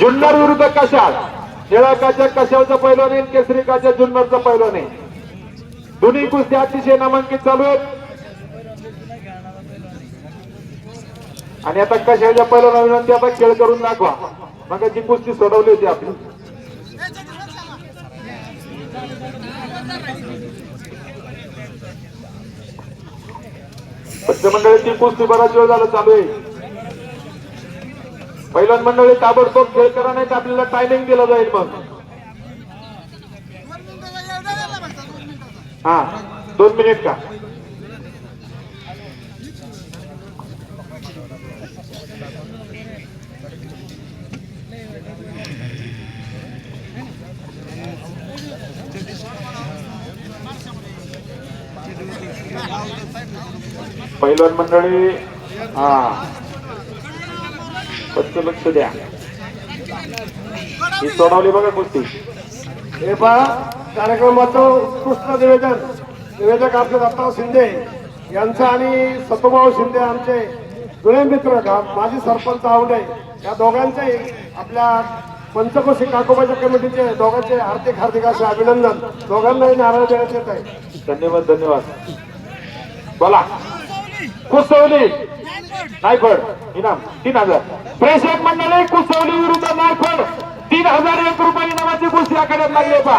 जुन्नर विरुद्ध कशाल? निळाकाच्या काच्या कशावचा नाही केसरीकाच्या केसरी काच्या जुन्नरचा पैलवान आहे दोन्ही कुस्ती अतिशय नामांकित चालू आहेत. आणि आता कशाच्या पैलवाना विनंती आता खेळ करून दाखवा. मग जी कुस्ती सोडवली होती आपली. ती कुस्ती बराच वेळ झाला चालू आहे. पहिल्यान मंडळी ताबडतोब खेळ करा नाही तर आपल्याला टायमिंग दिला जाईल मग. हा दोन मिनिट का? पहिलवान मंडळी हा. फक्त लक्ष द्या. ही सोडवली बघा कुस्ती. हे पहा कार्यक्रमाचं उत्कृष्ट निवेदन. निवेदक आपले दत्ताव शिंदे यांचं आणि सतुभाऊ शिंदे आमचे जुळे मित्र माजी सरपंच आवडे या दोघांचे आपल्या पंचकोशी काकोबाच्या कमिटीचे दोघांचे हार्दिक हार्दिक असे अभिनंदन. दोघांनाही नारळ देण्यात येत आहे. धन्यवाद धन्यवाद. बोला. कुसवली. नायफड इनाम तीन हजार. प्रेक्षक मंडळी कुसवली विरुद्ध नायफड तीन हजार एक रुपये इनामाची कुस्ती आखाड्यात लागले पा